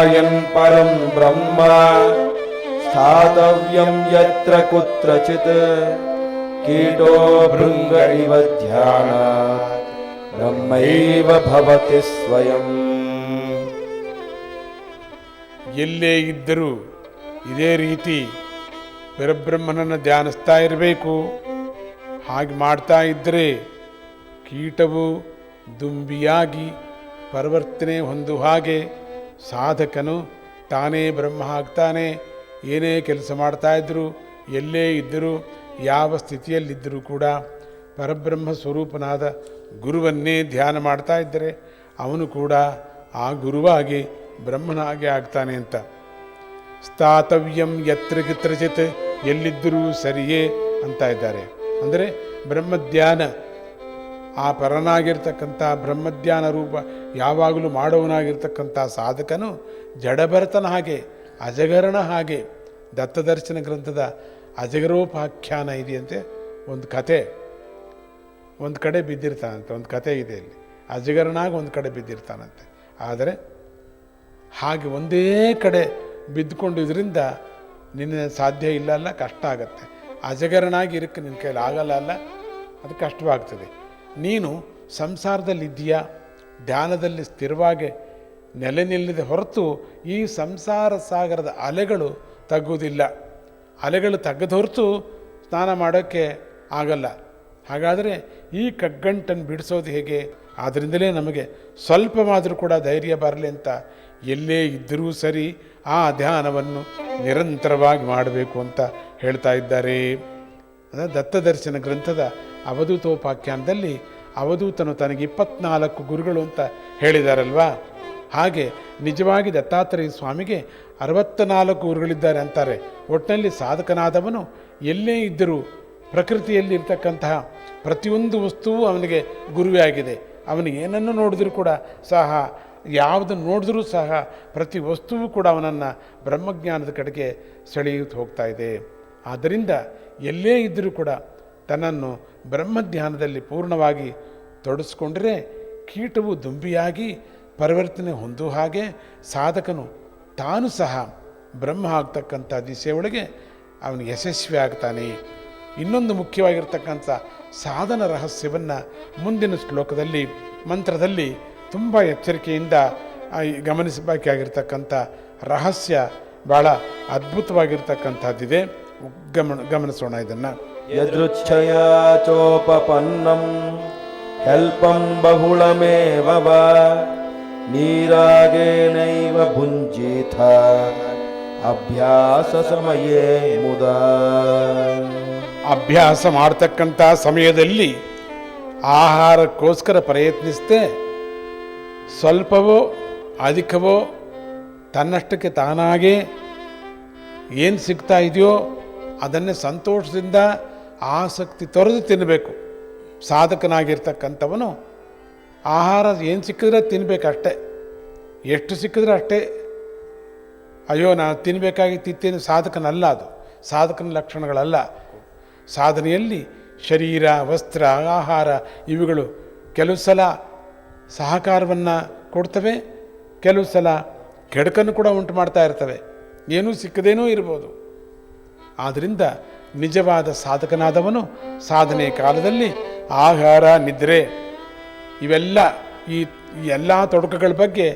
ध्यायन् परं ब्रह्म स्थातव्यं यत्र कुत्रचित् कीटो भृङ्ग इव ध्यानात् ब्रह्मैव भवति स्वयम् ಎಲ್ಲೇ ಇದ್ದರೂ ಇದೇ ರೀತಿ ಪರಬ್ರಹ್ಮನನ್ನು ಧ್ಯಾನಿಸ್ತಾ ಇರಬೇಕು ಹಾಗೆ ಮಾಡ್ತಾ ಇದ್ದರೆ ಕೀಟವು ದುಂಬಿಯಾಗಿ ಪರಿವರ್ತನೆ ಹೊಂದುವ ಹಾಗೆ ಸಾಧಕನು ತಾನೇ ಬ್ರಹ್ಮ ಆಗ್ತಾನೆ, ಏನೇ ಕೆಲಸ ಮಾಡ್ತಾಯಿದ್ರು ಎಲ್ಲೇ ಇದ್ದರೂ, ಯಾವ ಸ್ಥಿತಿಯಲ್ಲಿದ್ದರೂ ಕೂಡ ಪರಬ್ರಹ್ಮ ಸ್ವರೂಪನಾದ ಗುರುವನ್ನೇ ಧ್ಯಾನ ಮಾಡ್ತಾ ಇದ್ದರೆ ಅವನು ಕೂಡ ಆ ಗುರುವಾಗಿ ಬ್ರಹ್ಮನಾಗಿ ಆಗ್ತಾನೆ ಅಂತ. ಸ್ಥಾತವ್ಯಂ ಯತ್ರ ಕಿತ್ರಚಿತ್, ಎಲ್ಲಿದ್ದರೂ ಸರಿಯೇ ಅಂತ ಇದ್ದಾರೆ. ಅಂದರೆ ಬ್ರಹ್ಮಧ್ಯಾನ ಆ ಪರನಾಗಿರ್ತಕ್ಕಂಥ ಬ್ರಹ್ಮಧ್ಯಾನ ರೂಪ ಯಾವಾಗಲೂ ಮಾಡೋವನಾಗಿರ್ತಕ್ಕಂಥ ಸಾಧಕನು ಜಡಭರತನ ಹಾಗೆ ಅಜಗರಣ ಹಾಗೆ, ದತ್ತದರ್ಶನ ಗ್ರಂಥದ ಅಜಗರೋಪಾಖ್ಯಾನ ಇದೆಯಂತೆ ಒಂದು ಕತೆ ಒಂದು ಕಡೆ ಬಿದ್ದಿರ್ತಾನಂತೆ, ಒಂದು ಕತೆ ಇದೆ ಇಲ್ಲಿ. ಅಜಗರನಾಗಿ ಒಂದು ಕಡೆ ಬಿದ್ದಿರ್ತಾನಂತೆ. ಆದರೆ ಹಾಗೆ ಒಂದೇ ಕಡೆ ಬಿದ್ದುಕೊಂಡಿದ್ರಿಂದ ನಿನ್ನ ಸಾಧ್ಯ ಇಲ್ಲ ಅಲ್ಲ, ಕಷ್ಟ ಆಗುತ್ತೆ. ಅಜಗರನಾಗಿ ಇರಕ್ಕೆ ನಿನ್ನ ಕೈಲಿ ಆಗಲ್ಲ ಅಲ್ಲ, ಅದು ಕಷ್ಟವಾಗ್ತದೆ. ನೀನು ಸಂಸಾರದಲ್ಲಿದ್ದೀಯಾ? ಧ್ಯಾನದಲ್ಲಿ ಸ್ಥಿರವಾಗಿ ನೆಲೆ ನಿಲ್ಲದೆ ಹೊರತು ಈ ಸಂಸಾರ ಸಾಗರದ ಅಲೆಗಳು ತಗ್ಗುವುದಿಲ್ಲ. ಅಲೆಗಳು ತಗ್ಗದ ಹೊರತು ಸ್ನಾನ ಮಾಡೋಕ್ಕೆ ಆಗಲ್ಲ. ಹಾಗಾದರೆ ಈ ಕಗ್ಗಂಟನ್ನು ಬಿಡಿಸೋದು ಹೇಗೆ? ಆದ್ದರಿಂದಲೇ ನಮಗೆ ಸ್ವಲ್ಪವಾದರೂ ಕೂಡ ಧೈರ್ಯ ಬರಲಿ ಅಂತ ಎಲ್ಲೇ ಇದ್ದರೂ ಸರಿ ಆ ಧ್ಯಾನವನ್ನು ನಿರಂತರವಾಗಿ ಮಾಡಬೇಕು ಅಂತ ಹೇಳ್ತಾ ಇದ್ದಾರೆ. ದತ್ತದರ್ಶನ ಗ್ರಂಥದ ಅವಧೂತೋಪಾಖ್ಯಾನದಲ್ಲಿ ಅವಧೂತನು ತನಗೆ ಇಪ್ಪತ್ನಾಲ್ಕು ಗುರುಗಳು ಅಂತ ಹೇಳಿದಾರಲ್ವಾ? ಹಾಗೆ ನಿಜವಾಗಿ ದತ್ತಾತ್ರೇಯ ಸ್ವಾಮಿಗೆ ಅರವತ್ತ ನಾಲ್ಕು ಗುರುಗಳಿದ್ದಾರೆ ಅಂತಾರೆ. ಒಟ್ಟಿನಲ್ಲಿ ಸಾಧಕನಾದವನು ಎಲ್ಲೇ ಇದ್ದರೂ ಪ್ರಕೃತಿಯಲ್ಲಿ ಇರ್ತಕ್ಕಂತಹ ಪ್ರತಿಯೊಂದು ವಸ್ತುವು ಅವನಿಗೆ ಗುರುವೇ ಆಗಿದೆ. ಅವನಿಗೆ ಏನನ್ನು ನೋಡಿದ್ರೂ ಕೂಡ ಸಹ ಯಾವುದನ್ನು ನೋಡಿದ್ರೂ ಸಹ ಪ್ರತಿ ವಸ್ತುವು ಕೂಡ ಅವನನ್ನು ಬ್ರಹ್ಮಜ್ಞಾನದ ಕಡೆಗೆ ಸೆಳೆಯುತ್ತಾ ಹೋಗ್ತಾ ಇದೆ. ಆದ್ದರಿಂದ ಎಲ್ಲೇ ಇದ್ದರೂ ಕೂಡ ತನ್ನನ್ನು ಬ್ರಹ್ಮಧ್ಯಾನದಲ್ಲಿ ಪೂರ್ಣವಾಗಿ ತೊಡಸ್ಕೊಂಡ್ರೆ ಕೀಟವು ದುಂಬಿಯಾಗಿ ಪರಿವರ್ತನೆ ಹೊಂದುವ ಹಾಗೆ ಸಾಧಕನು ತಾನು ಸಹ ಬ್ರಹ್ಮ ಆಗ್ತಕ್ಕಂಥ ದಿಸೆಯೊಳಗೆ ಅವನು ಯಶಸ್ವಿ ಆಗ್ತಾನೆ. ಇನ್ನೊಂದು ಮುಖ್ಯವಾಗಿರ್ತಕ್ಕಂಥ ಸಾಧನ ರಹಸ್ಯವನ್ನು ಮುಂದಿನ ಶ್ಲೋಕದಲ್ಲಿ, ಮಂತ್ರದಲ್ಲಿ ತುಂಬ ಎಚ್ಚರಿಕೆಯಿಂದ ಗಮನಿಸಬೇಕಾಗಿರ್ತಕ್ಕಂಥ ರಹಸ್ಯ ಭಾಳ ಅದ್ಭುತವಾಗಿರ್ತಕ್ಕಂಥದ್ದಿದೆ. ಗಮನ, ಗಮನಿಸೋಣ ಇದನ್ನು. यदृच्छया चोपपन्नं कल्पं बहुलमेव वा नीरागेणैव भुञ्जीथ अभ्याससमये मुदा ಅಭ್ಯಾಸ ಮಾಡ್ತಕ್ಕಂಥ ಸಮಯದಲ್ಲಿ ಆಹಾರಕ್ಕೋಸ್ಕರ ಪ್ರಯತ್ನಿಸದೆ ಸ್ವಲ್ಪವೋ ಅಧಿಕವೋ ತನ್ನಷ್ಟಕ್ಕೆ ತಾನಾಗೇ ಏನು ಸಿಗ್ತಾ ಇದೆಯೋ ಅದನ್ನೇ ಸಂತೋಷದಿಂದ ಆಸಕ್ತಿ ತೊರೆದು ತಿನ್ನಬೇಕು ಸಾಧಕನಾಗಿರ್ತಕ್ಕಂಥವನು ಆಹಾರ ಏನು ಸಿಕ್ಕಿದ್ರೆ ತಿನ್ನಬೇಕಷ್ಟೇ ಎಷ್ಟು ಸಿಕ್ಕಿದ್ರೆ ಅಷ್ಟೇ. ಅಯ್ಯೋ, ನಾನು ತಿನ್ನಬೇಕಾಗಿ ತಿತ್ತೇನು ಸಾಧಕನಲ್ಲ ಅದು. ಸಾಧಕನ ಲಕ್ಷಣಗಳಲ್ಲ. ಸಾಧನೆಯಲ್ಲಿ ಶರೀರ, ವಸ್ತ್ರ, ಆಹಾರ ಇವುಗಳು ಕೆಲವು ಸಲ ಸಹಕಾರವನ್ನು ಕೊಡ್ತವೆ. ಕೆಲವು ಸಲ ಕೆಡಕನ್ನು ಕೂಡ ಉಂಟು ಮಾಡ್ತಾ ಇರ್ತವೆ. ಏನೂ ಸಿಕ್ಕದೇನೂ ಇರ್ಬೋದು. ಆದ್ದರಿಂದ ನಿಜವಾದ ಸಾಧಕನಾದವನು ಸಾಧನೆ ಕಾಲದಲ್ಲಿ ಆಹಾರ, ನಿದ್ರೆ, ಇವೆಲ್ಲ ಈ ಎಲ್ಲ ತೊಡಕುಗಳ ಬಗ್ಗೆ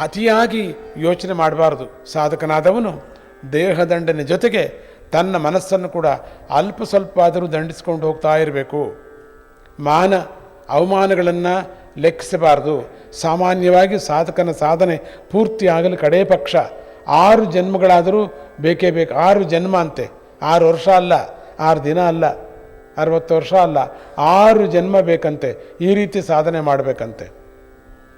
ಅತಿಯಾಗಿ ಯೋಚನೆ ಮಾಡಬಾರದು. ಸಾಧಕನಾದವನು ದೇಹದಂಡನೆ ಜೊತೆಗೆ ತನ್ನ ಮನಸ್ಸನ್ನು ಕೂಡ ಅಲ್ಪ ಸ್ವಲ್ಪ ಆದರೂ ದಂಡಿಸ್ಕೊಂಡು ಹೋಗ್ತಾ ಇರಬೇಕು. ಮಾನ ಅವಮಾನಗಳನ್ನು ಲೆಕ್ಕಿಸಬಾರದು. ಸಾಮಾನ್ಯವಾಗಿ ಸಾಧಕನ ಸಾಧನೆ ಪೂರ್ತಿಯಾಗಲು ಕಡೇ ಪಕ್ಷ. ಆರು ಜನ್ಮಗಳಾದರೂ ಬೇಕೇ ಬೇಕು. ಆರು ಜನ್ಮ ಅಂತೆ. ಆರು ವರ್ಷ ಅಲ್ಲ, ಆರು ದಿನ ಅಲ್ಲ, ಅರವತ್ತು ವರ್ಷ ಅಲ್ಲ, ಆರು ಜನ್ಮ ಬೇಕಂತೆ, ಈ ರೀತಿ ಸಾಧನೆ ಮಾಡಬೇಕಂತೆ.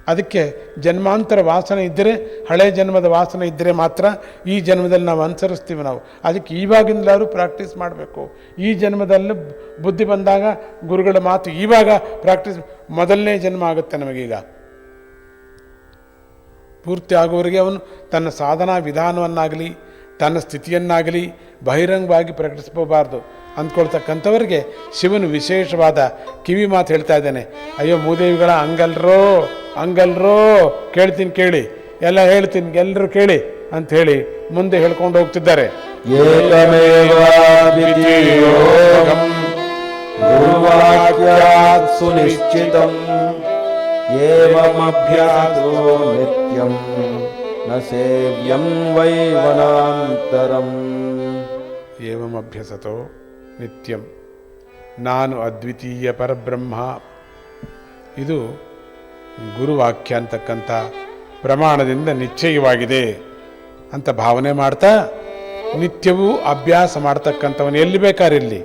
ಅದಕ್ಕೆ ಜನ್ಮಾಂತರ ವಾಸನೆ ಇದ್ದರೆ ಹಳೆ ಜನ್ಮದ ವಾಸನೆ ಇದ್ದರೆ ಮಾತ್ರ ಈ ಜನ್ಮದಲ್ಲಿ ನಾವು ಅನುಸರಿಸ್ತೀವಿ ನಾವು. ಅದಕ್ಕೆ ಇವಾಗಿಂದಲಾದ್ರೂ ಪ್ರಾಕ್ಟೀಸ್ ಮಾಡಬೇಕು. ಈ ಜನ್ಮದಲ್ಲಿ ಬುದ್ಧಿ ಬಂದಾಗ ಗುರುಗಳ ಮಾತು ಇವಾಗ ಪ್ರಾಕ್ಟೀಸ್ ಮೊದಲನೇ ಜನ್ಮ ಆಗುತ್ತೆ ನಮಗೀಗ. ಪೂರ್ತಿ ಆಗುವವರೆಗೆ ಅವನು ತನ್ನ ಸಾಧನಾ ವಿಧಾನವನ್ನಾಗಲಿ ತನ್ನ ಸ್ಥಿತಿಯನ್ನಾಗಲಿ ಬಹಿರಂಗವಾಗಿ ಪ್ರಕಟಿಸ್ಕೋಬಾರ್ದು ಅಂದ್ಕೊಳ್ತಕ್ಕಂಥವ್ರಿಗೆ ಶಿವನು ವಿಶೇಷವಾದ ಕಿವಿ ಮಾತು ಹೇಳ್ತಾ ಇದ್ದಾನೆ, ಅಯ್ಯೋ ಮೂದೇವಿಗಳ ಹಂಗಲ್ರೋ ಹಂಗಲ್ರೋ ಕೇಳ್ತೀನಿ ಕೇಳಿ, ಎಲ್ಲ ಹೇಳ್ತೀನಿ ಎಲ್ಲರೂ ಕೇಳಿ ಅಂತ ಹೇಳಿ ಮುಂದೆ ಹೇಳ್ಕೊಂಡು ಹೋಗ್ತಿದ್ದಾರೆ. ಸುನಿಶ್ಚಿತಂ ಸೇವ್ಯಂ ವೈ ವನಾಂತರಂ ಏವಮಭ್ಯಸತೋ ನಿತ್ಯಂ ನಾನು ಅದ್ವಿತೀಯ ಪರಬ್ರಹ್ಮ ಇದು ಗುರುವಾಕ್ಯ ಅಂತಕ್ಕಂಥ ಪ್ರಮಾಣದಿಂದ ನಿಶ್ಚಯವಾಗಿದೆ ಅಂತ ಭಾವನೆ ಮಾಡ್ತಾ ನಿತ್ಯವೂ ಅಭ್ಯಾಸ ಮಾಡ್ತಕ್ಕಂಥವನು ಎಲ್ಲಿ ಇಲ್ಲಿ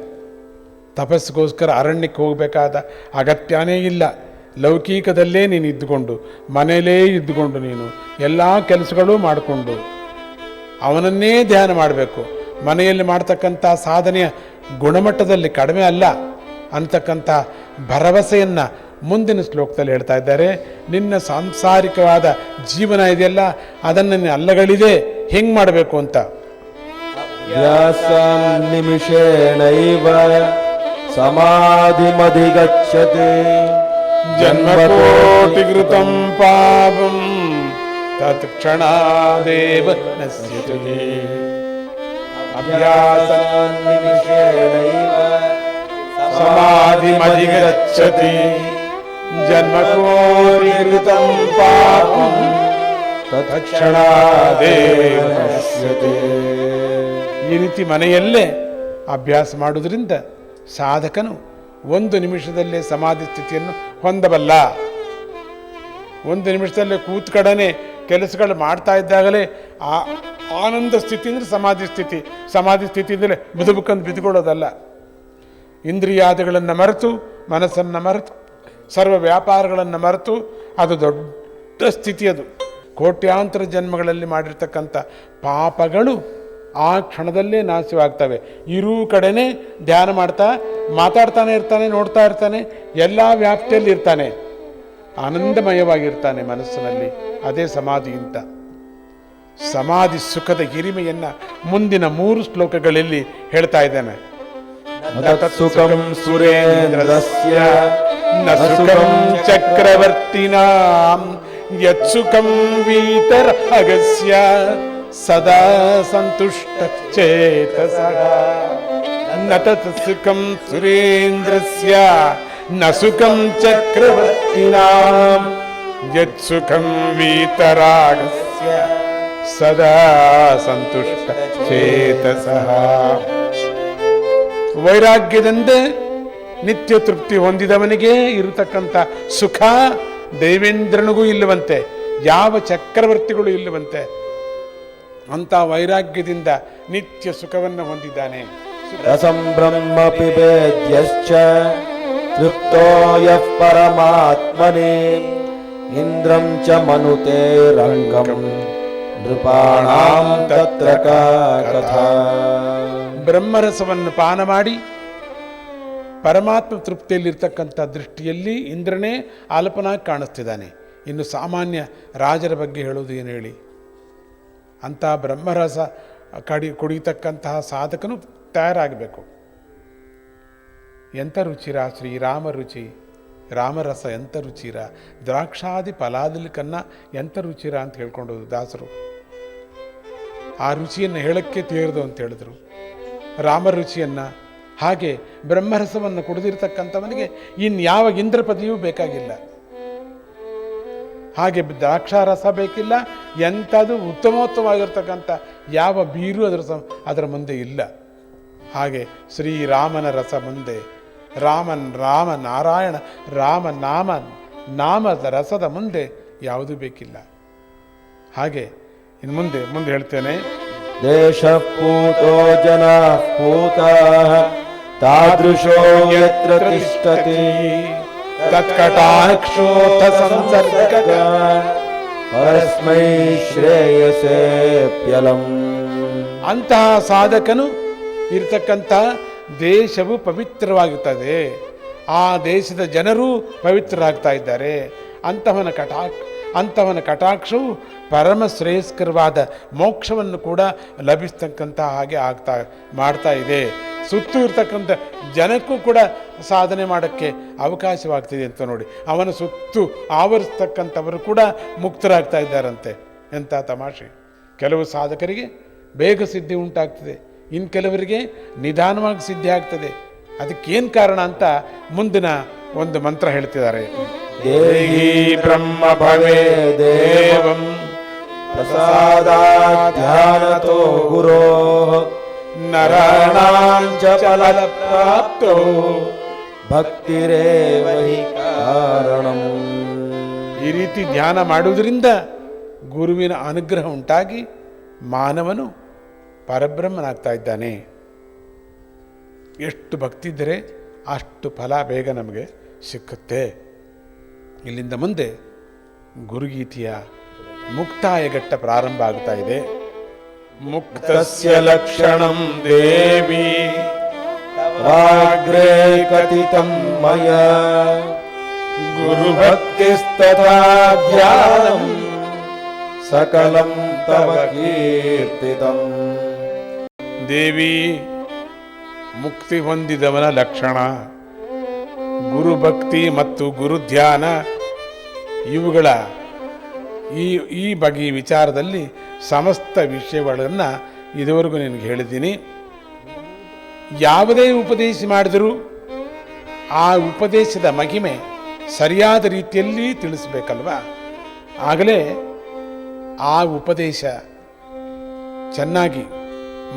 ತಪಸ್ಸಿಗೋಸ್ಕರ ಅರಣ್ಯಕ್ಕೆ ಹೋಗಬೇಕಾದ ಅಗತ್ಯನೇ ಇಲ್ಲ. ಲೌಕಿಕದಲ್ಲೇ ನೀನು ಇದ್ದುಕೊಂಡು, ಮನೆಯಲ್ಲೇ ಇದ್ದುಕೊಂಡು ನೀನು, ಎಲ್ಲ ಕೆಲಸಗಳು ಮಾಡಿಕೊಂಡು ಅವನನ್ನೇ ಧ್ಯಾನ ಮಾಡಬೇಕು. ಮನೆಯಲ್ಲಿ ಮಾಡ್ತಕ್ಕಂಥ ಸಾಧನೆಯ ಗುಣಮಟ್ಟದಲ್ಲಿ ಕಡಿಮೆ ಅಲ್ಲ ಅಂತಕ್ಕಂಥ ಭರವಸೆಯನ್ನು ಮುಂದಿನ ಶ್ಲೋಕದಲ್ಲಿ ಹೇಳ್ತಾ ಇದ್ದಾರೆ. ನಿನ್ನ ಸಾಂಸಾರಿಕವಾದ ಜೀವನ ಇದೆಯಲ್ಲ, ಅದನ್ನು ನೀನು ಅಲ್ಲಗಳಿದೆ, ಹೆಂಗೆ ಮಾಡಬೇಕು ಅಂತ? ನಿಮಿಷೇಣೈವ ಸಮಾಧಿಮಧಿಗಚ್ಚತೆ ಜನ್ಮಕೋಟಿಕೃತಂ ತತ್ಕ್ಷಣಾದೇವ ನಶ್ಯತೆ ಅಭ್ಯಾಸ ನಿಮಿಷೇಣೈವ ಸಮಾಧಿಮಧಿಗಚ್ಚತಿ ಜನ್ಮಕೋಟಿಕೃತಂ ಪಾಪಂ ಈ ರೀತಿ ಮನೆಯಲ್ಲೇ ಅಭ್ಯಾಸ ಮಾಡುವುದರಿಂದ ಸಾಧಕನು ಒಂದು ನಿಮಿಷದಲ್ಲೇ ಸಮಾಧಿ ಸ್ಥಿತಿಯನ್ನು ಹೊಂದಬಲ್ಲ. ಒಂದು ನಿಮಿಷದಲ್ಲೇ ಕೂತ್ಕಡನೆ ಕೆಲಸಗಳು ಮಾಡ್ತಾ ಇದ್ದಾಗಲೇ ಆ ಆನಂದ ಸ್ಥಿತಿ ಅಂದರೆ ಸಮಾಧಿ ಸ್ಥಿತಿ. ಸಮಾಧಿ ಸ್ಥಿತಿ ಅಂದರೆ ಬಿದುಬುಕಂದು ಬಿದ್ದುಕೊಳ್ಳೋದಲ್ಲ. ಇಂದ್ರಿಯಾದಿಗಳನ್ನು ಮರೆತು, ಮನಸ್ಸನ್ನು ಮರೆತು, ಸರ್ವ ವ್ಯಾಪಾರಗಳನ್ನು ಮರೆತು, ಅದು ದೊಡ್ಡ ಸ್ಥಿತಿ ಅದು. ಕೋಟ್ಯಾಂತರ ಜನ್ಮಗಳಲ್ಲಿ ಮಾಡಿರ್ತಕ್ಕಂಥ ಪಾಪಗಳು ಆ ಕ್ಷಣದಲ್ಲೇ ನಾಶವಾಗ್ತವೆ. ಇರೂ ಕಡೆನೇ ಧ್ಯಾನ ಮಾಡ್ತಾ, ಮಾತಾಡ್ತಾನೆ ಇರ್ತಾನೆ, ನೋಡ್ತಾ ಇರ್ತಾನೆ, ಎಲ್ಲ ವ್ಯಾಪ್ತಿಯಲ್ಲಿ ಇರ್ತಾನೆ. ಆನಂದಮಯವಾಗಿರ್ತಾನೆ ಮನಸ್ಸಿನಲ್ಲಿ. ಅದೇ ಸಮಾಧಿ ಅಂತ. ಸಮಾಧಿ ಸುಖದ ಹಿರಿಮೆಯನ್ನ ಮುಂದಿನ ಮೂರು ಶ್ಲೋಕಗಳಲ್ಲಿ ಹೇಳ್ತಾ ಇದ್ದಾನೆ. ತತ್ಸುಖಂ ಸುರೇಂದ್ರಸ್ಯ ನ ಸುಖಂ ಚಕ್ರವರ್ತಿನಾಂ, ಯತ್ಸುಖಂ ವೀತರ ಸದಾ ಸಂತುಷ್ಟ ಚೇತ ತತ್ ಸುಖಂ ಸುರೇಂದ್ರಸ್ಯ ನ ಸುಖಂ ಚಕ್ರವರ್ತಿನಾಂ ಯತ್ಸುಖಂ ವೀತರಾಗಸ್ಯ ಸದಾ ಸಂತುಷ್ಟ ಚೇತ ವೈರಾಗ್ಯದಿಂದ ನಿತ್ಯ ತೃಪ್ತಿ ಹೊಂದಿದವನಿಗೆ ಇರತಕ್ಕಂಥ ಸುಖ ದೇವೇಂದ್ರನಿಗೂ ಇಲ್ಲವಂತೆ, ಯಾವ ಚಕ್ರವರ್ತಿಗಳು ಇಲ್ಲವಂತೆ ಅಂತ ವೈರಾಗ್ಯದಿಂದ ನಿತ್ಯ ಸುಖವನ್ನು ಹೊಂದಿದ್ದಾನೆ. ರಸಂ ಪಿಬೇದ್ಯಶ್ಚ ತೃಪ್ತೋ ಯಃ ಪರಮಾತ್ಮನೇ. ಇಂದ್ರಂ ಚ ಮನುತೆ ರಂಗಂ ನೃಪಾಣಾಂ ತತ್ರ ಕಥಾ. ಬ್ರಹ್ಮರಸವನ್ನು ಪಾನ ಮಾಡಿ ಪರಮಾತ್ಮ ತೃಪ್ತಿಯಲ್ಲಿರ್ತಕ್ಕಂಥ ದೃಷ್ಟಿಯಲ್ಲಿ ಇಂದ್ರನೇ ಆಲಪನಾಗಿ ಕಾಣಿಸ್ತಿದ್ದಾನೆ. ಇನ್ನು ಸಾಮಾನ್ಯ ರಾಜರ ಬಗ್ಗೆ ಹೇಳೋದು ಏನು ಹೇಳಿ? ಅಂಥ ಬ್ರಹ್ಮರಸ ಕಡಿ ಕುಡಿತಕ್ಕಂತಹ ಸಾಧಕನು ತಯಾರಾಗಬೇಕು. ಎಂಥ ರುಚಿರ? ಶ್ರೀರಾಮ ರುಚಿ, ರಾಮರಸ ಎಂಥ ರುಚಿರ? ದ್ರಾಕ್ಷಾದಿ ಫಲಾದಿಲಿಕನ್ನ ಎಂಥ ರುಚಿರ ಅಂತ ಹೇಳ್ಕೊಂಡು ದಾಸರು. ಆ ರುಚಿಯನ್ನು ಹೇಳಕ್ಕೆ ತೀರದು ಅಂತ ಹೇಳಿದರು. ರಾಮ ರುಚಿಯನ್ನು, ಹಾಗೆ ಬ್ರಹ್ಮರಸವನ್ನು ಕುಡಿದಿರ್ತಕ್ಕಂಥವನಿಗೆ ಇನ್ಯಾವ ಇಂದ್ರ ಪದವಿಯೂ ಬೇಕಾಗಿಲ್ಲ. ಹಾಗೆ ದ್ರಾಕ್ಷಾರಸ ಬೇಕಿಲ್ಲ ಎಂಥದ್ದು ಉತ್ತಮೋತ್ತಮವಾಗಿರ್ತಕ್ಕಂಥ ಯಾವ ಬೀರು ಅದರ ಸ ಅದರ ಮುಂದೆ ಇಲ್ಲ. ಹಾಗೆ ಶ್ರೀರಾಮನ ರಸ ಮುಂದೆ, ರಾಮನ್ ರಾಮ ನಾರಾಯಣ, ರಾಮ ನಾಮ ನಾಮದ ರಸದ ಮುಂದೆ ಯಾವುದೂ ಬೇಕಿಲ್ಲ. ಹಾಗೆ ಇನ್ನು ಮುಂದೆ ಮುಂದೆ ಹೇಳ್ತೇನೆ. ದೇಶ ಪೂತೋ ಜನ ಪೂತ ತಾದೃಶೋ ಯತ್ರ ತಿಷ್ಠತಿ. ತತ್ಕಟಾಕ್ಷೋಥ संसर्ग ಪರಸ್ಮೈ ಶ್ರೇಯಸೇಪ್ಯಲಂ ಅಂತಹ ಸಾಧಕನು ಇರತಕ್ಕಂಥ ದೇಶವು ಪವಿತ್ರವಾಗುತ್ತದೆ ಆ ದೇಶದ ಜನರು ಪವಿತ್ರರಾಗ್ತಾ ಇದ್ದಾರೆ. ಅಂತಹವನ ಕಟಾಕ್ ಅಂತಹವನ ಕಟಾಕ್ಷವು ಪರಮ ಶ್ರೇಯಸ್ಕರವಾದ ಮೋಕ್ಷವನ್ನು ಕೂಡ ಲಭಿಸ್ತಕ್ಕಂತಹ ಹಾಗೆ ಆಗ್ತಾ, ಮಾಡ್ತಾ ಇದೆ. ಸುತ್ತು ಇರ್ತಕ್ಕಂಥ ಜನಕ್ಕೂ ಕೂಡ ಸಾಧನೆ ಮಾಡೋಕ್ಕೆ ಅವಕಾಶವಾಗ್ತಿದೆ ಅಂತ ನೋಡಿ. ಅವನ ಸುತ್ತು ಆವರಿಸ್ತಕ್ಕಂಥವರು ಕೂಡ ಮುಕ್ತರಾಗ್ತಾ ಇದ್ದಾರಂತೆ. ಎಂಥ ತಮಾಷೆ. ಕೆಲವು ಸಾಧಕರಿಗೆ ಬೇಗ ಸಿದ್ಧಿ ಉಂಟಾಗ್ತದೆ. ಇನ್ನು ಕೆಲವರಿಗೆ ನಿಧಾನವಾಗಿ ಸಿದ್ಧಿ ಆಗ್ತದೆ. ಅದಕ್ಕೇನು ಕಾರಣ ಅಂತ ಮುಂದಿನ ಒಂದು ಮಂತ್ರ ಹೇಳ್ತಿದ್ದಾರೆ. ದೇಹಿ ಬ್ರಹ್ಮ ಭವೇ ದೇವಂ ಪ್ರಸಾದಾಧ್ಯಾನತೋ ಗುರೋ. ನರಾಣಾಂಚ फलप्राप्तो ಭಕ್ತಿರೇವ ಕಾರಣಂ. ಈ ರೀತಿ ಧ್ಯಾನ ಮಾಡುವುದರಿಂದ ಗುರುವಿನ ಅನುಗ್ರಹ ಉಂಟಾಗಿ ಮಾನವನು ಪರಬ್ರಹ್ಮನಾಗ್ತಾ ಇದ್ದಾನೆ. ಎಷ್ಟು ಭಕ್ತಿ ಇದ್ದರೆ ಅಷ್ಟು ಫಲ ಬೇಗ ನಮಗೆ ಸಿಕ್ಕುತ್ತೆ. ಇಲ್ಲಿಂದ ಮುಂದೆ ಗುರುಗೀತೆಯ ಮುಕ್ತಾಯಘಟ್ಟ ಪ್ರಾರಂಭ ಆಗ್ತಾ ಇದೆ. ಮುಕ್ತಸ್ಯ ತಸ್ಯ ಲಕ್ಷಣಂ ದೇವಿ ವಾಗ್ರೇ ಕಥಿತಂ ಮಯ. ಗುರುಭಕ್ತಿಸ್ತಥಾ ಧ್ಯಾನಂ ಸಕಲಂ ತವ ಕೀರ್ತಿತಂ. ದೇವಿ, ಮುಕ್ತಿ ಹೊಂದಿದವನ ಲಕ್ಷಣ, ಗುರುಭಕ್ತಿ ಮತ್ತು ಗುರುಧ್ಯಾನ ಇವುಗಳ ಈ ಈ ಬಗೆಯ ವಿಚಾರದಲ್ಲಿ ಸಮಸ್ತ ವಿಷಯಗಳನ್ನು ಇದುವರೆಗೂ ನಿನಗೆ ಹೇಳಿದ್ದೀನಿ. ಯಾವುದೇ ಉಪದೇಶ ಮಾಡಿದರೂ ಆ ಉಪದೇಶದ ಮಹಿಮೆ ಸರಿಯಾದ ರೀತಿಯಲ್ಲಿ ತಿಳಿಸ್ಬೇಕಲ್ವಾ? ಆಗಲೇ ಆ ಉಪದೇಶ ಚೆನ್ನಾಗಿ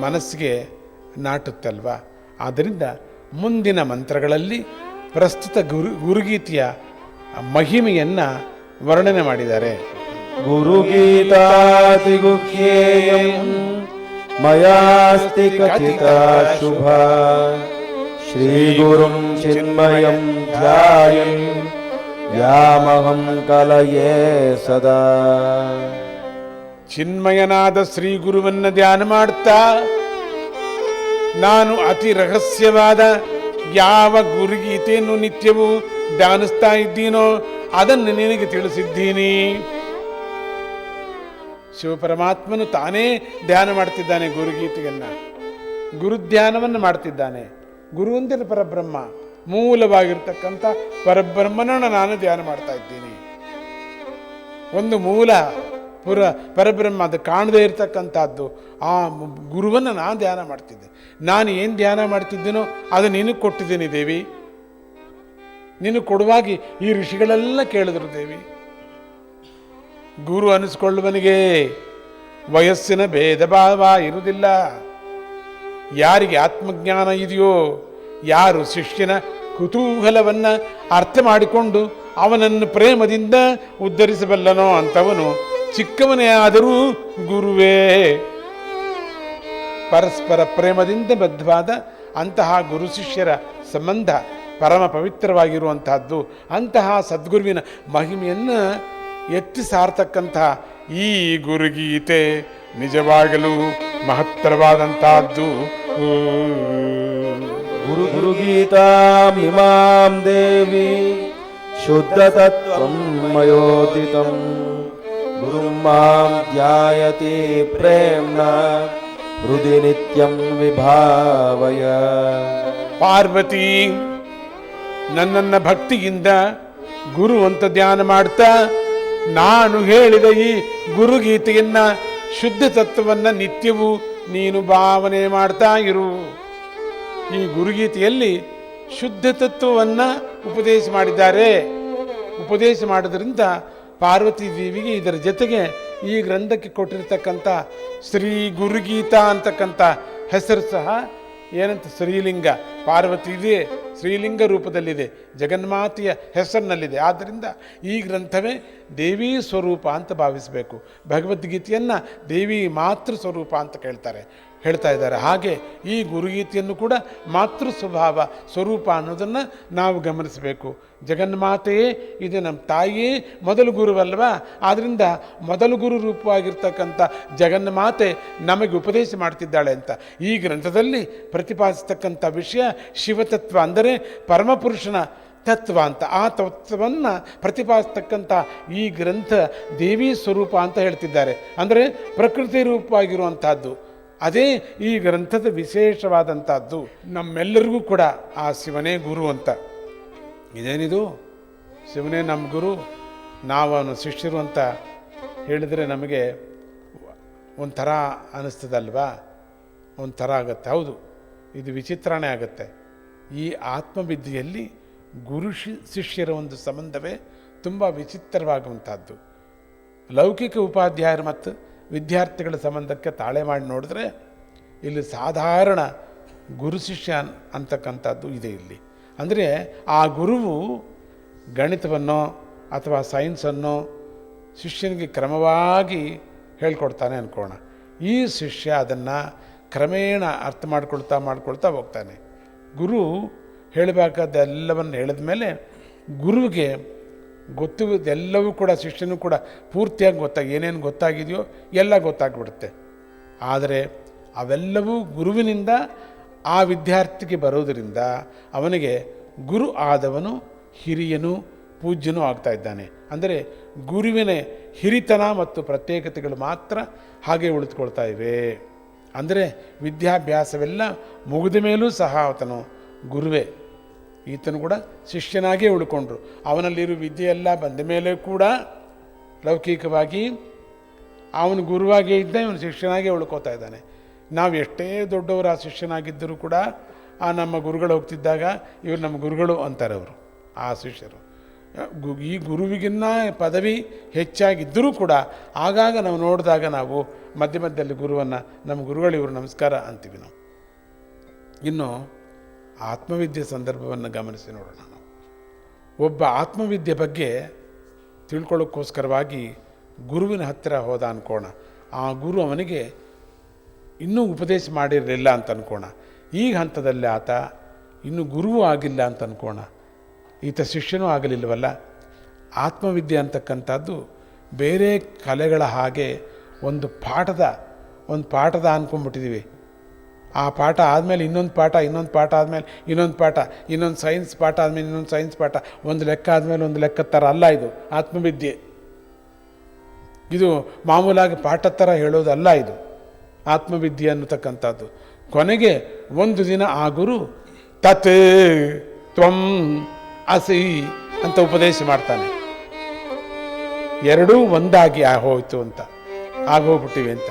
ಮನಸ್ಸಿಗೆ ನಾಟುತ್ತಲ್ವಾ? ಆದ್ದರಿಂದ ಮುಂದಿನ ಮಂತ್ರಗಳಲ್ಲಿ ಪ್ರಸ್ತುತ ಗುರು ಗುರುಗೀತೆಯ ಮಹಿಮೆಯನ್ನು ವರ್ಣನೆ ಮಾಡಿದ್ದಾರೆ. गुरुगीतातिगुह्येयम् मयास्ति कथिता शुभा श्रीगुरुं चिन्मयं ध्यायन् यामहं कलये सदा ಚಿನ್ಮಯನಾದ ಶ್ರೀ ಗುರುವನ್ನ ಧ್ಯಾನ ಮಾಡ್ತಾ ನಾನು ಅತಿ ರಹಸ್ಯವಾದ ಯಾವ ಗುರುಗೀತೆಯನ್ನು ನಿತ್ಯವೂ ಧ್ಯಾನಿಸ್ತಾ ಇದ್ದೀನೋ ಅದನ್ನು ನಿನಗೆ ತಿಳಿಸಿದ್ದೀನಿ ಶಿವಪರಮಾತ್ಮನು ತಾನೇ ಧ್ಯಾನ ಮಾಡ್ತಿದ್ದಾನೆ ಗುರುಗೀತೆಯನ್ನು. ಗುರುಧ್ಯಾನವನ್ನು ಮಾಡ್ತಿದ್ದಾನೆ. ಗುರು ಅಂದರೆ ಪರಬ್ರಹ್ಮ? ಮೂಲವಾಗಿರ್ತಕ್ಕಂಥ ಪರಬ್ರಹ್ಮನನ್ನು ನಾನು ಧ್ಯಾನ ಮಾಡ್ತಾ ಇದ್ದೀನಿ. ಒಂದು ಮೂಲ ಪುರ ಪರಬ್ರಹ್ಮ ಅದು ಕಾಣದೇ ಇರತಕ್ಕಂಥದ್ದು, ಆ ಗುರುವನ್ನು ನಾನು ಧ್ಯಾನ ಮಾಡ್ತಿದ್ದೆ. ನಾನು ಏನು ಧ್ಯಾನ ಮಾಡ್ತಿದ್ದೀನೋ ಅದು ನಿನಗೆ ಕೊಟ್ಟಿದ್ದೀನಿ ದೇವಿ. ನಿನಗೆ ಕೊಡುವಾಗಿ ಈ ಋಷಿಗಳೆಲ್ಲ ಕೇಳಿದ್ರು ದೇವಿ. ಗುರು ಅನಿಸ್ಕೊಳ್ಳುವನಿಗೆ ವಯಸ್ಸಿನ ಭೇದ ಭಾವ ಇರುವುದಿಲ್ಲ. ಯಾರಿಗೆ ಆತ್ಮಜ್ಞಾನ ಇದೆಯೋ, ಯಾರು ಶಿಷ್ಯನ ಕುತೂಹಲವನ್ನು ಅರ್ಥ ಮಾಡಿಕೊಂಡು ಅವನನ್ನು ಪ್ರೇಮದಿಂದ ಉದ್ಧರಿಸಬಲ್ಲನೋ ಅಂತವನು ಚಿಕ್ಕವನೇ ಆದರೂ ಗುರುವೇ. ಪರಸ್ಪರ ಪ್ರೇಮದಿಂದ ಬದ್ಧವಾದ ಅಂತಹ ಗುರು ಶಿಷ್ಯರ ಸಂಬಂಧ ಪರಮ ಪವಿತ್ರವಾಗಿರುವಂತಹದ್ದು, ಅಂತಹ ಸದ್ಗುರುವಿನ ಮಹಿಮೆಯನ್ನು ಎತ್ತಿ ಸಾರ್ತಕ್ಕಂಥ ಈ ಗುರುಗೀತೆ ನಿಜವಾಗಲೂ ಮಹತ್ತರವಾದಂತಹದ್ದು ಗುರು ಗುರುಗೀತಾಮಿಮಾಂ ದೇವಿ ಶುದ್ಧ ತತ್ವಂ ಮಯೋದಿತಂ. ಗುರು ಮಾಂ ಧ್ಯಾಯತಿ ಪ್ರೇಮ್ನ ಹೃದಯ ನಿತ್ಯಂ ವಿಭಾವಯ. ಪಾರ್ವತಿ ನನ್ನನ್ನ ಭಕ್ತಿಯಿಂದ ಗುರು ಅಂತ ಧ್ಯಾನ ಮಾಡ್ತಾ ನಾನು ಹೇಳಿದ ಈ ಗುರುಗೀತೆಯನ್ನ, ಶುದ್ಧ ತತ್ವವನ್ನ ನಿತ್ಯವೂ ನೀನು ಭಾವನೆ ಮಾಡ್ತಾ ಇರು. ಈ ಗುರುಗೀತೆಯಲ್ಲಿ ಶುದ್ಧ ತತ್ವವನ್ನ ಉಪದೇಶ ಮಾಡಿದ್ದಾರೆ. ಉಪದೇಶ ಮಾಡೋದ್ರಿಂದ ಪಾರ್ವತಿ ದೇವಿಗೆ ಇದರ ಜೊತೆಗೆ ಈ ಗ್ರಂಥಕ್ಕೆ ಕೊಟ್ಟಿರ್ತಕ್ಕಂಥ ಶ್ರೀ ಗುರುಗೀತಾ ಅಂತಕ್ಕಂಥ ಹೆಸರು ಸಹ ಏನಂತ ಶ್ರೀಲಿಂಗ. ಪಾರ್ವತಿ ಇದೆ ಶ್ರೀಲಿಂಗ ರೂಪದಲ್ಲಿದೆ, ಜಗನ್ಮಾತೆಯ ಹೆಸರಿನಲ್ಲಿದೆ. ಆದ್ದರಿಂದ ಈ ಗ್ರಂಥವೇ ದೇವಿ ಸ್ವರೂಪ ಅಂತ ಭಾವಿಸಬೇಕು. ಭಗವದ್ಗೀತೆಯನ್ನು ದೇವಿ ಮಾತೃ ಸ್ವರೂಪ ಅಂತ ಕೇಳ್ತಾರೆ. ಹೇಳ್ತಾ ಇದ್ದಾರೆ. ಹಾಗೆ ಈ ಗುರುಗೀತೆಯನ್ನು ಕೂಡ ಮಾತೃ ಸ್ವಭಾವ ಸ್ವರೂಪ ಅನ್ನೋದನ್ನು ನಾವು ಗಮನಿಸಬೇಕು. ಜಗನ್ಮಾತೆಯೇ, ಇದು ನಮ್ಮ ತಾಯಿಯೇ ಮೊದಲು ಗುರುವಲ್ವಾ? ಆದ್ದರಿಂದ ಮೊದಲು ಗುರು ರೂಪವಾಗಿರ್ತಕ್ಕಂಥ ಜಗನ್ಮಾತೆ ನಮಗೆ ಉಪದೇಶ ಮಾಡ್ತಿದ್ದಾಳೆ ಅಂತ. ಈ ಗ್ರಂಥದಲ್ಲಿ ಪ್ರತಿಪಾದಿಸ್ತಕ್ಕಂಥ ವಿಷಯ ಶಿವತತ್ವ ಅಂದರೆ ಪರಮಪುರುಷನ ತತ್ವ ಅಂತ. ಆ ತತ್ವವನ್ನು ಪ್ರತಿಪಾದಿಸ್ತಕ್ಕಂಥ ಈ ಗ್ರಂಥ ದೇವಿ ಸ್ವರೂಪ ಅಂತ ಹೇಳ್ತಿದ್ದಾರೆ. ಅಂದರೆ ಪ್ರಕೃತಿ ರೂಪವಾಗಿರುವಂತಹದ್ದು ಅದೇ ಈ ಗ್ರಂಥದ ವಿಶೇಷವಾದಂಥದ್ದು ನಮ್ಮೆಲ್ಲರಿಗೂ ಕೂಡ ಆ ಶಿವನೇ ಗುರು ಅಂತ. ಇದೇನಿದು? ಶಿವನೇ ನಮ್ಮ ಗುರು ನಾವು ಶಿಷ್ಯರು ಅಂತ ಹೇಳಿದರೆ ನಮಗೆ ಒಂಥರ ಅನ್ನಿಸ್ತದಲ್ವಾ ಒಂಥರ ಆಗುತ್ತೆ. ಹೌದು, ಇದು ವಿಚಿತ್ರನೇ ಆಗುತ್ತೆ. ಈ ಆತ್ಮವಿದ್ಯೆಯಲ್ಲಿ ಗುರು ಶಿ, ಶಿಷ್ಯರ ಒಂದು ಸಂಬಂಧವೇ ತುಂಬ ವಿಚಿತ್ರವಾಗುವಂಥದ್ದು. ಲೌಕಿಕ ಉಪಾಧ್ಯಾಯರು ಮತ್ತು ವಿದ್ಯಾರ್ಥಿಗಳ ಸಂಬಂಧಕ್ಕೆ ತಾಳೆ ಮಾಡಿ ನೋಡಿದ್ರೆ ಇಲ್ಲಿ ಸಾಧಾರಣ ಗುರು ಶಿಷ್ಯ ಅಂತಕ್ಕಂಥದ್ದು ಇದೆ ಇಲ್ಲಿ. ಅಂದರೆ ಆ ಗುರುವು ಗಣಿತವನ್ನು ಅಥವಾ ಸೈನ್ಸನ್ನು ಶಿಷ್ಯನಿಗೆ ಕ್ರಮವಾಗಿ ಹೇಳ್ಕೊಡ್ತಾನೆ ಅನ್ಕೋಣ. ಈ ಶಿಷ್ಯ ಅದನ್ನು ಕ್ರಮೇಣ ಅರ್ಥ ಮಾಡ್ಕೊಳ್ತಾ ಮಾಡ್ಕೊಳ್ತಾ ಹೋಗ್ತಾನೆ. ಗುರು ಹೇಳಬೇಕಾದ್ದೆಲ್ಲವನ್ನು ಹೇಳಿದ ಮೇಲೆ ಗುರುವಿಗೆ ಗೊತ್ತು, ಎಲ್ಲವೂ ಕೂಡ, ಶಿಷ್ಯನೂ ಕೂಡ ಪೂರ್ತಿಯಾಗಿ ಗೊತ್ತಾಗಿ, ಏನೇನು ಗೊತ್ತಾಗಿದೆಯೋ ಎಲ್ಲ ಗೊತ್ತಾಗ್ಬಿಡುತ್ತೆ. ಆದರೆ ಅವೆಲ್ಲವೂ ಗುರುವಿನಿಂದ, ಆ ವಿದ್ಯಾರ್ಥಿಗೆ ಬರೋದರಿಂದ ಅವನಿಗೆ ಗುರು ಆದವನು ಹಿರಿಯನು, ಪೂಜ್ಯನೂ ಆಗ್ತಾ ಇದ್ದಾನೆ. ಅಂದರೆ ಗುರುವಿನ ಹಿರಿತನ ಮತ್ತು ಪ್ರತ್ಯೇಕತೆಗಳು ಮಾತ್ರ ಹಾಗೆ ಉಳಿದುಕೊಳ್ತಾ ಇವೆ. ಅಂದರೆ ವಿದ್ಯಾಭ್ಯಾಸವೆಲ್ಲ ಮುಗಿದ ಮೇಲೂ ಸಹ ಆತನು ಗುರುವೇ. ಈತನು ಕೂಡ ಶಿಷ್ಯನಾಗೇ ಉಳ್ಕೊಂಡ್ರು. ಅವನಲ್ಲಿರೋ ವಿದ್ಯೆಯೆಲ್ಲ ಬಂದ ಮೇಲೆ ಕೂಡ ಲೌಕಿಕವಾಗಿ ಅವನು ಗುರುವಾಗೇ ಇದ್ದ ಇವನು ಶಿಷ್ಯನಾಗೇ ಉಳ್ಕೋತಾ ಇದ್ದಾನೆ. ನಾವು ಎಷ್ಟೇ ದೊಡ್ಡವರು ಆ ಶಿಷ್ಯನಾಗಿದ್ದರೂ ಕೂಡ ಆ ನಮ್ಮ ಗುರುಗಳು ಹೋಗ್ತಿದ್ದಾಗ ಇವರು ನಮ್ಮ ಗುರುಗಳು ಅಂತಾರೆ ಅವರು, ಆ ಶಿಷ್ಯರು. ಗು- ಈ ಗುರುವಿಗಿನ್ನ ಪದವಿ ಹೆಚ್ಚಾಗಿದ್ದರೂ ಕೂಡ ಆಗಾಗ ನಾವು ನೋಡಿದಾಗ ನಾವು ಮಧ್ಯ ಮಧ್ಯದಲ್ಲಿ ಗುರುವನ್ನು ನಮ್ಮ ಗುರುಗಳಿವರು ನಮಸ್ಕಾರ ಅಂತೀವಿ ನಾವು. ಇನ್ನು ಆತ್ಮವಿದ್ಯೆ ಸಂದರ್ಭವನ್ನು ಗಮನಿಸಿ ನೋಡೋಣ ನಾವು. ಒಬ್ಬ ಆತ್ಮವಿದ್ಯೆ ಬಗ್ಗೆ ತಿಳ್ಕೊಳ್ಳೋಕ್ಕೋಸ್ಕರವಾಗಿ ಗುರುವಿನ ಹತ್ತಿರ ಹೋದ ಅನ್ಕೋಣ. ಆ ಗುರು ಅವನಿಗೆ ಇನ್ನೂ ಉಪದೇಶ ಮಾಡಿರಲಿಲ್ಲ ಅಂತ ಅನ್ಕೋಣ. ಈ ಹಂತದಲ್ಲಿ ಆತ ಇನ್ನೂ ಗುರುವೂ ಆಗಿಲ್ಲ ಅಂತ ಅನ್ಕೋಣ. ಈತ ಶಿಷ್ಯನೂ ಆಗಲಿಲ್ಲವಲ್ಲ. ಆತ್ಮವಿದ್ಯೆ ಅಂತಕ್ಕಂಥದ್ದು ಬೇರೆ ಕಲೆಗಳ ಹಾಗೆ ಒಂದು ಪಾಠದ ಒಂದು ಪಾಠದ ಅಂದ್ಕೊಂಡ್ಬಿಟ್ಟಿದ್ದೀವಿ ಆ ಪಾಠ ಆದಮೇಲೆ ಇನ್ನೊಂದು ಪಾಠ ಇನ್ನೊಂದು ಪಾಠ ಆದಮೇಲೆ ಇನ್ನೊಂದು ಪಾಠ, ಇನ್ನೊಂದು ಸೈನ್ಸ್ ಪಾಠ ಆದಮೇಲೆ ಇನ್ನೊಂದು ಸೈನ್ಸ್ ಪಾಠ. ಒಂದು ಲೆಕ್ಕ ಆದಮೇಲೆ ಒಂದು ಲೆಕ್ಕ ಥರ ಅಲ್ಲ ಇದು, ಆತ್ಮವಿದ್ಯೆ. ಇದು ಮಾಮೂಲಾಗಿ ಪಾಠ ಥರ ಹೇಳೋದಲ್ಲ ಇದು, ಆತ್ಮವಿದ್ಯೆ ಅನ್ನತಕ್ಕಂಥದ್ದು. ಕೊನೆಗೆ ಒಂದು ದಿನ ಆ ಗುರು ತತ್ ತ್ವಂ ಅಸಿ ಅಂತ ಉಪದೇಶ ಮಾಡ್ತಾನೆ. ಎರಡೂ ಒಂದಾಗಿ ಆಗೋಯ್ತು ಅಂತ, ಆಗೋಗ್ಬಿಟ್ಟಿವಿ ಅಂತ.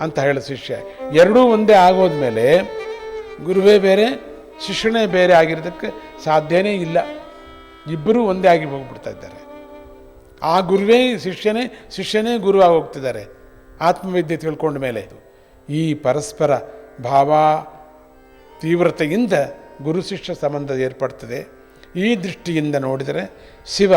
ಅಂತ ಹೇಳಿ ಶಿಷ್ಯ. ಎರಡೂ ಒಂದೇ ಆಗೋದ ಮೇಲೆ ಗುರುವೇ ಬೇರೆ, ಶಿಷ್ಯನೇ ಬೇರೆ ಆಗಿರೋದಕ್ಕೆ ಸಾಧ್ಯನೇ ಇಲ್ಲ. ಇಬ್ಬರೂ ಒಂದೇ ಆಗಿ ಹೋಗ್ಬಿಡ್ತಾ ಇದ್ದಾರೆ. ಆ ಗುರುವೇ ಶಿಷ್ಯನೇ ಶಿಷ್ಯನೇ ಗುರುವಾಗಿ ಹೋಗ್ತಿದ್ದಾರೆ. ಆತ್ಮವಿದ್ಯೆ ತಿಳ್ಕೊಂಡ ಮೇಲೆ ಈ ಪರಸ್ಪರ ಭಾವ ತೀವ್ರತೆಯಿಂದ ಗುರು ಶಿಷ್ಯ ಸಂಬಂಧ ಏರ್ಪಡ್ತದೆ. ಈ ದೃಷ್ಟಿಯಿಂದ ನೋಡಿದರೆ ಶಿವ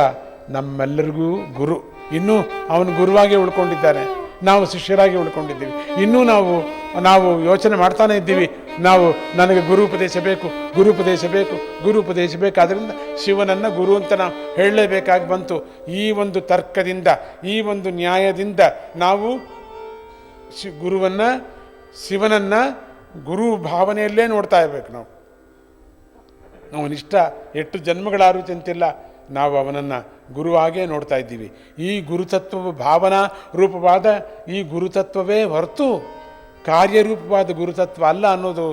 ನಮ್ಮೆಲ್ಲರಿಗೂ ಗುರು. ಇನ್ನೂ ಅವನು ಗುರುವಾಗಿ ಉಳ್ಕೊಂಡಿದ್ದಾನೆ. ನಾವು ಶಿಷ್ಯರಾಗಿ ಉಳ್ಕೊಂಡಿದ್ದೀವಿ. ಇನ್ನೂ ನಾವು ನಾವು ಯೋಚನೆ ಮಾಡ್ತಾನೆ ಇದ್ದೀವಿ. ನಾವು ನನಗೆ ಗುರುಪದೇಶ ಬೇಕು ಗುರುಪದೇಶ ಬೇಕು ಗುರುಪದೇಶ ಬೇಕಾದ್ರಿಂದ ಶಿವನನ್ನು ಗುರು ಅಂತ ನಾವು ಹೇಳಲೇಬೇಕಾಗಿ ಬಂತು. ಈ ಒಂದು ತರ್ಕದಿಂದ, ಈ ಒಂದು ನ್ಯಾಯದಿಂದ ನಾವು ಶಿ, ಗುರುವನ್ನು, ಶಿವನನ್ನು ಗುರು ಭಾವನೆಯಲ್ಲೇ ನೋಡ್ತಾ ಇರಬೇಕು ನಾವು. ಅವನಿಷ್ಟ ಎಷ್ಟು ಜನ್ಮಗಳಾರು ಚಿಂತಿಲ್ಲ. ನಾವು ಅವನನ್ನು ಗುರುವಾಗೇ ನೋಡ್ತಾ ಇದ್ದೀವಿ. ಈ ಗುರುತತ್ವ ಭಾವನಾ ರೂಪವಾದ ಈ ಗುರುತತ್ವವೇ ಹೊರತು ಕಾರ್ಯರೂಪವಾದ ಗುರುತತ್ವ ಅಲ್ಲ ಅನ್ನೋದು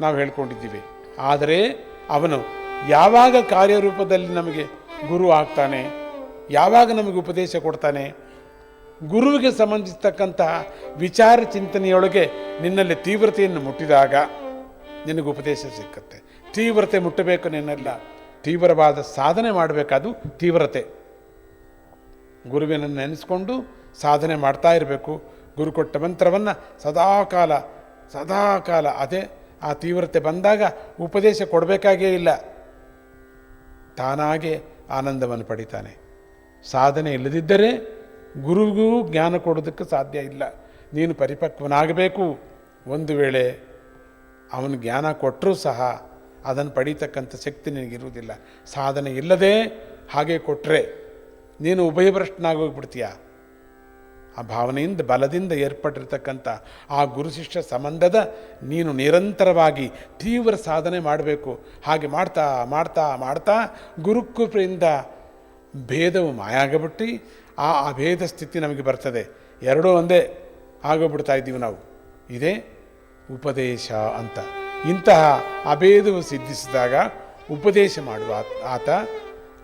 ನಾವು ಹೇಳ್ಕೊಂಡಿದ್ದೀವಿ. ಆದರೆ ಅವನು ಯಾವಾಗ ಕಾರ್ಯರೂಪದಲ್ಲಿ ನಮಗೆ ಗುರು ಆಗ್ತಾನೆ, ಯಾವಾಗ ನಮಗೆ ಉಪದೇಶ ಕೊಡ್ತಾನೆ, ಗುರುವಿಗೆ ಸಂಬಂಧಿಸತಕ್ಕಂತಹ ವಿಚಾರ ಚಿಂತನೆಯೊಳಗೆ ನಿನ್ನಲ್ಲಿ ತೀವ್ರತೆಯನ್ನು ಮುಟ್ಟಿದಾಗ ನಿನಗೆ ಉಪದೇಶ ಸಿಕ್ಕತ್ತೆ. ತೀವ್ರತೆ ಮುಟ್ಟಬೇಕು ನಿನ್ನೆಲ್ಲ. ತೀವ್ರವಾದ ಸಾಧನೆ ಮಾಡಬೇಕಾದು ತೀವ್ರತೆ. ಗುರುವಿನನ್ನು ನೆನೆಸ್ಕೊಂಡು ಸಾಧನೆ ಮಾಡ್ತಾ ಇರಬೇಕು. ಗುರು ಕೊಟ್ಟ ಮಂತ್ರವನ್ನು ಸದಾಕಾಲ ಸದಾಕಾಲ ಅದೇ ಆ ತೀವ್ರತೆ ಬಂದಾಗ ಉಪದೇಶ ಕೊಡಬೇಕಾಗೇ ಇಲ್ಲ. ತಾನಾಗೆ ಆನಂದವನ್ನು ಪಡಿತಾನೆ. ಸಾಧನೆ ಇಲ್ಲದಿದ್ದರೆ ಗುರುಗೂ ಜ್ಞಾನ ಕೊಡೋದಕ್ಕೆ ಸಾಧ್ಯ ಇಲ್ಲ. ನೀನು ಪರಿಪಕ್ವನಾಗಬೇಕು. ಒಂದು ವೇಳೆ ಅವನು ಜ್ಞಾನ ಕೊಟ್ಟರೂ ಸಹ ಅದನ್ನು ಪಡೀತಕ್ಕಂಥ ಶಕ್ತಿ ನಿನಗಿರುವುದಿಲ್ಲ. ಸಾಧನೆ ಇಲ್ಲದೆ ಹಾಗೆ ಕೊಟ್ಟರೆ ನೀನು ಉಭಯಭ್ರಷ್ಟನಾಗೋಗ್ಬಿಡ್ತೀಯ? ಆ ಭಾವನೆಯಿಂದ, ಬಲದಿಂದ ಏರ್ಪಟ್ಟಿರ್ತಕ್ಕಂಥ ಆ ಗುರು ಶಿಷ್ಯ ಸಂಬಂಧದ ನೀನು ನಿರಂತರವಾಗಿ ತೀವ್ರ ಸಾಧನೆ ಮಾಡಬೇಕು. ಹಾಗೆ ಮಾಡ್ತಾ ಮಾಡ್ತಾ ಮಾಡ್ತಾ ಗುರುಕೃಪೆಯಿಂದ ಭೇದವು ಮಾಯಾಗಬಿಟ್ಟು ಆ ಅಭೇದ ಸ್ಥಿತಿ ನಮಗೆ ಬರ್ತದೆ. ಎರಡೂ ಒಂದೇ ಆಗೋಗ್ಬಿಡ್ತಾ ಇದ್ದೀವಿ ನಾವು. ಇದೇ ಉಪದೇಶ ಅಂತ. ಇಂತಹ ಅಭೇದವು ಸಿದ್ಧಿಸಿದಾಗ ಉಪದೇಶ ಮಾಡುವ ಆತ-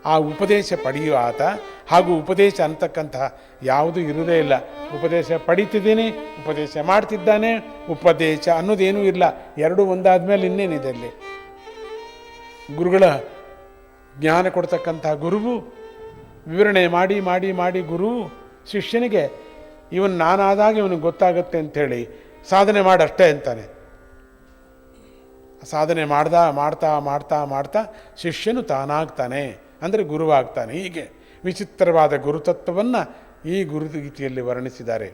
ಆ ಉಪದೇಶ ಪಡೆಯುವ ಆತ, ಹಾಗೂ ಉಪದೇಶ ಅಂತಕ್ಕಂತಹ ಯಾವುದೂ ಇರುವುದೇ ಇಲ್ಲ. ಉಪದೇಶ ಪಡಿತಿದ್ದೀನಿ, ಉಪದೇಶ ಮಾಡ್ತಿದ್ದಾನೆ, ಉಪದೇಶ ಅನ್ನೋದೇನೂ ಇಲ್ಲ. ಎರಡು ಒಂದಾದ ಮೇಲೆ ಇನ್ನೇನಿದೆ ಅಲ್ಲಿ? ಗುರುಗಳ ಜ್ಞಾನ ಕೊಡ್ತಕ್ಕಂತಹ ಗುರುವು, ವಿವರಣೆ ಮಾಡಿ ಮಾಡಿ ಮಾಡಿ ಗುರು, ಶಿಷ್ಯನಿಗೆ, ಇವನು ನಾನಾದಾಗ ಇವನಿಗೆ ಗೊತ್ತಾಗುತ್ತೆ ಅಂಥೇಳಿ ಸಾಧನೆ ಮಾಡಷ್ಟೇ ಅಂತಾನೆ. ಸಾಧನೆ ಮಾಡ್ದ, ಮಾಡ್ತಾ ಮಾಡ್ತಾ ಮಾಡ್ತಾ ಶಿಷ್ಯನು ತಾನಾಗ್ತಾನೆ ಅಂದರೆ ಗುರುವಾಗ್ತಾನೆ. ಹೀಗೆ ವಿಚಿತ್ರವಾದ ಗುರುತತ್ವವನ್ನು ಈ ಗುರುಗೀತೆಯಲ್ಲಿ ವರ್ಣಿಸಿದ್ದಾರೆ.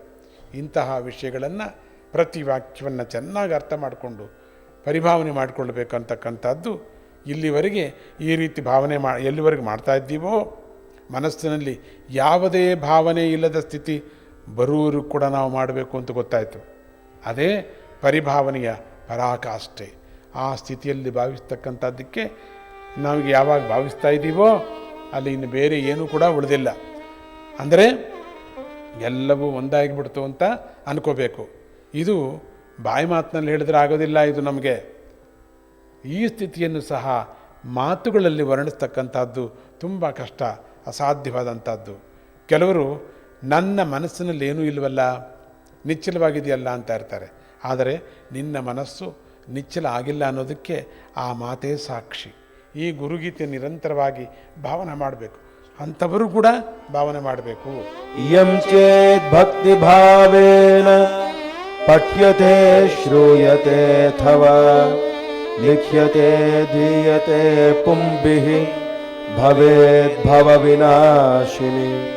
ಇಂತಹ ವಿಷಯಗಳನ್ನು ಪ್ರತಿ ವಾಕ್ಯವನ್ನು ಚೆನ್ನಾಗಿ ಅರ್ಥ ಮಾಡಿಕೊಂಡು ಪರಿಭಾವನೆ ಮಾಡಿಕೊಳ್ಬೇಕಂತಕ್ಕಂಥದ್ದು ಇಲ್ಲಿವರೆಗೆ ಈ ರೀತಿ ಭಾವನೆ ಮಾ, ಎಲ್ಲಿವರೆಗೆ ಮಾಡ್ತಾ ಇದ್ದೀವೋ ಮನಸ್ಸಿನಲ್ಲಿ ಯಾವುದೇ ಭಾವನೆ ಇಲ್ಲದ ಸ್ಥಿತಿ ಬರುವರು ಕೂಡ ನಾವು ಮಾಡಬೇಕು ಅಂತ ಗೊತ್ತಾಯಿತು. ಅದೇ ಪರಿಭಾವನೆಯ ಪರಾಕಾಷ್ಠೆ. ಆ ಸ್ಥಿತಿಯಲ್ಲಿ ಭಾವಿಸ್ತಕ್ಕಂಥದ್ದಕ್ಕೆ ನಮಗೆ ಯಾವಾಗ ಭಾವಿಸ್ತಾ ಇದ್ದೀವೋ ಅಲ್ಲಿ ಇನ್ನು ಬೇರೆ ಏನೂ ಕೂಡ ಉಳಿದಿಲ್ಲ. ಅಂದರೆ ಎಲ್ಲವೂ ಒಂದಾಗಿಬಿಡ್ತು ಅಂತ ಅನ್ಕೋಬೇಕು. ಇದು ಬಾಯಿ ಮಾತಿನಲ್ಲಿ ಹೇಳಿದ್ರೆ ಆಗೋದಿಲ್ಲ ಇದು ನಮಗೆ. ಈ ಸ್ಥಿತಿಯನ್ನು ಸಹ ಮಾತುಗಳಲ್ಲಿ ವರ್ಣಿಸ್ತಕ್ಕಂಥದ್ದು ತುಂಬ ಕಷ್ಟ, ಅಸಾಧ್ಯವಾದಂಥದ್ದು. ಕೆಲವರು ನನ್ನ ಮನಸ್ಸಿನಲ್ಲಿ ಏನೂ ಇಲ್ವಲ್ಲ ನಿಚ್ಚಲವಾಗಿದೆಯಲ್ಲ ಅಂತ ಇರ್ತಾರೆ. ಆದರೆ ನಿನ್ನ ಮನಸ್ಸು ನಿಚ್ಚಲ ಆಗಿಲ್ಲ ಅನ್ನೋದಕ್ಕೆ ಆ ಮಾತೇ ಸಾಕ್ಷಿ. ಈ ಗುರುಗೀತೆ ನಿರಂತರವಾಗಿ ಭಾವನೆ ಮಾಡಬೇಕು. ಅಂಥವರು ಕೂಡ ಭಾವನೆ ಮಾಡಬೇಕು. ಚೇತ್ ಭಕ್ತಿ ಭಾವೇನ ಪಠ್ಯತೆ ಶ್ರೂಯತೆ ಅಥವಾ ಲಿಖ್ಯತೆ ಧೀಯತೆ ಪುಂಬಿಹಿ ಭವೇದ್ ಭವ ವಿನಾಶಿನಿ.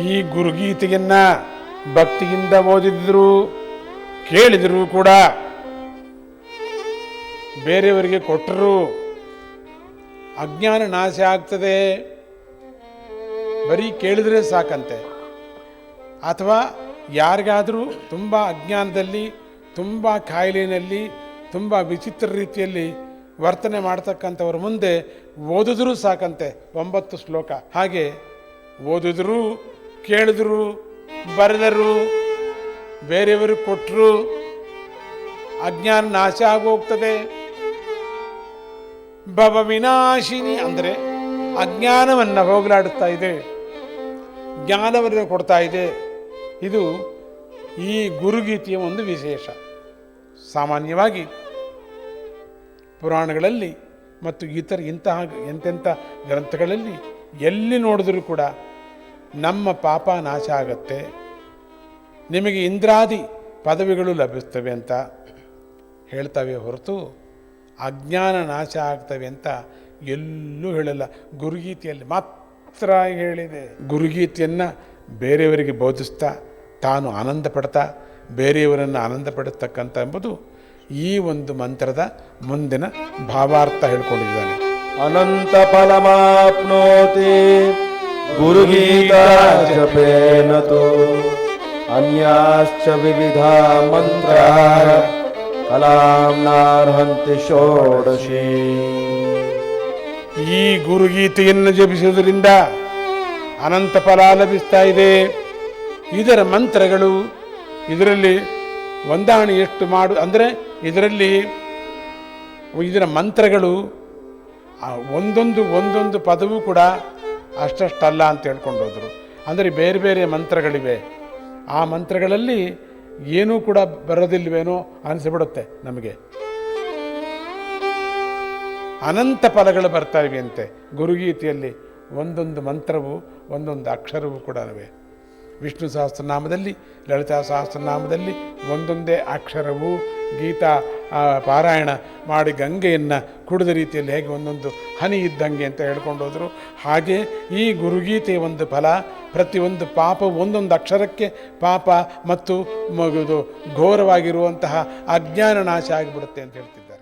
ಈ ಗುರುಗೀತೆಯನ್ನ ಭಕ್ತಿಯಿಂದ ಓದಿದ್ರು ಕೇಳಿದ್ರು ಕೂಡ ಬೇರೆಯವರಿಗೆ ಕೊಟ್ಟರು ಅಜ್ಞಾನ ನಾಶ ಆಗ್ತದೆ. ಬರೀ ಕೇಳಿದ್ರೆ ಸಾಕಂತೆ. ಅಥವಾ ಯಾರಿಗಾದರೂ ತುಂಬ ಅಜ್ಞಾನದಲ್ಲಿ, ತುಂಬ ಕಾಯಿಲೆಯಲ್ಲಿ, ತುಂಬ ವಿಚಿತ್ರ ರೀತಿಯಲ್ಲಿ ವರ್ತನೆ ಮಾಡ್ತಕ್ಕಂಥವ್ರ ಮುಂದೆ ಓದಿದ್ರೂ ಸಾಕಂತೆ ಒಂಬತ್ತು ಶ್ಲೋಕ. ಹಾಗೆ ಓದಿದ್ರು, ಕೇಳಿದ್ರು, ಬರೆದರು ಬೇರೆಯವರು ಕೊಟ್ಟರು ಅಜ್ಞಾನ ನಾಶ ಆಗೋಗ್ತದೆ. ಭವ ವಿನಾಶಿನಿ ಅಂದರೆ ಅಜ್ಞಾನವನ್ನು ಹೋಗಲಾಡುತ್ತಾ ಇದೆ. ಜ್ಞಾನವನ್ನು ಕೊಡ್ತಾ ಇದೆ. ಇದು ಈ ಗುರುಗೀತೆಯ ಒಂದು ವಿಶೇಷ. ಸಾಮಾನ್ಯವಾಗಿ ಪುರಾಣಗಳಲ್ಲಿ ಮತ್ತು ಇತರ ಇಂತಹ ಎಂತೆಂಥ ಗ್ರಂಥಗಳಲ್ಲಿ ಎಲ್ಲಿ ನೋಡಿದ್ರೂ ಕೂಡ ನಮ್ಮ ಪಾಪ ನಾಶ ಆಗತ್ತೆ. ನಿಮಗೆ ಇಂದ್ರಾದಿ ಪದವಿಗಳು ಲಭಿಸ್ತವೆ ಅಂತ ಹೇಳ್ತವೆ ಹೊರತು ಅಜ್ಞಾನ ನಾಶ ಆಗ್ತವೆ ಅಂತ ಎಲ್ಲೂ ಹೇಳಲ್ಲ. ಗುರುಗೀತೆಯಲ್ಲಿ ಮಾತ್ರ ಹೇಳಿದೆ. ಗುರುಗೀತೆಯನ್ನು ಬೇರೆಯವರಿಗೆ ಬೋಧಿಸ್ತಾ ತಾನು ಆನಂದ ಪಡ್ತಾ ಬೇರೆಯವರನ್ನು ಆನಂದ ಪಡಿಸ್ತಕ್ಕಂಥ ಎಂಬುದು ಈ ಒಂದು ಮಂತ್ರದ ಮುಂದಿನ ಭಾವಾರ್ಥ ಹೇಳ್ಕೊಂಡಿದ್ದಾನೆ. ಅನಂತ ಫಲಮಾಪ್ನೋತಿ ಗುರುಗೀತ ಜಪೇನತೋ. अन्याश्च विविधा मन्त्राः कलां नार्हन्ति षोडशी ಈ ಗುರುಗೀತೆಯನ್ನು ಜಪಿಸುವುದರಿಂದ ಅನಂತ ಫಲ ಲಭಿಸ್ತಾ ಇದೆ ಇದರ ಮಂತ್ರಗಳು ಇದರಲ್ಲಿ ಹೊಂದಾಣಿ ಎಷ್ಟು ಮಾಡು ಅಂದರೆ ಇದರಲ್ಲಿ ಇದರ ಮಂತ್ರಗಳು ಆ ಒಂದೊಂದು ಒಂದೊಂದು ಪದವೂ ಕೂಡ ಅಷ್ಟಷ್ಟಲ್ಲ ಅಂತ ಹೇಳ್ಕೊಂಡು ಹೋದರು ಅಂದರೆ ಬೇರೆ ಬೇರೆ ಮಂತ್ರಗಳಿವೆ ಆ ಮಂತ್ರಗಳಲ್ಲಿ ಏನೂ ಕೂಡ ಬರೋದಿಲ್ವೇನೋ ಅನಿಸ್ಬಿಡುತ್ತೆ ನಮಗೆ. ಅನಂತ ಫಲಗಳು ಬರ್ತಾ ಇವೆ ಅಂತೆ ಗುರುಗೀತೆಯಲ್ಲಿ ಒಂದೊಂದು ಮಂತ್ರವು, ಒಂದೊಂದು ಅಕ್ಷರವೂ ಕೂಡ ವಿಷ್ಣು ಸಹಸ್ರನಾಮದಲ್ಲಿ, ಲಲಿತಾ ಸಹಸ್ರನಾಮದಲ್ಲಿ ಒಂದೊಂದೇ ಅಕ್ಷರವು, ಗೀತಾ ಆ ಪಾರಾಯಣ ಮಾಡಿ ಗಂಗೆಯನ್ನು ಕುಡಿದ ರೀತಿಯಲ್ಲಿ ಹೇಗೆ ಒಂದೊಂದು ಹನಿ ಇದ್ದಂಗೆ ಅಂತ ಹೇಳ್ಕೊಂಡು ಹೋದರು. ಹಾಗೆ ಈ ಗುರುಗೀತೆಯ ಒಂದು ಫಲ ಪ್ರತಿಯೊಂದು ಪಾಪ ಒಂದೊಂದು ಅಕ್ಷರಕ್ಕೆ ಪಾಪ ಮತ್ತು ಮಗುದು ಘೋರವಾಗಿರುವಂತಹ ಅಜ್ಞಾನ ನಾಶ ಆಗಿಬಿಡುತ್ತೆ ಅಂತ ಹೇಳ್ತಿದ್ದಾರೆ.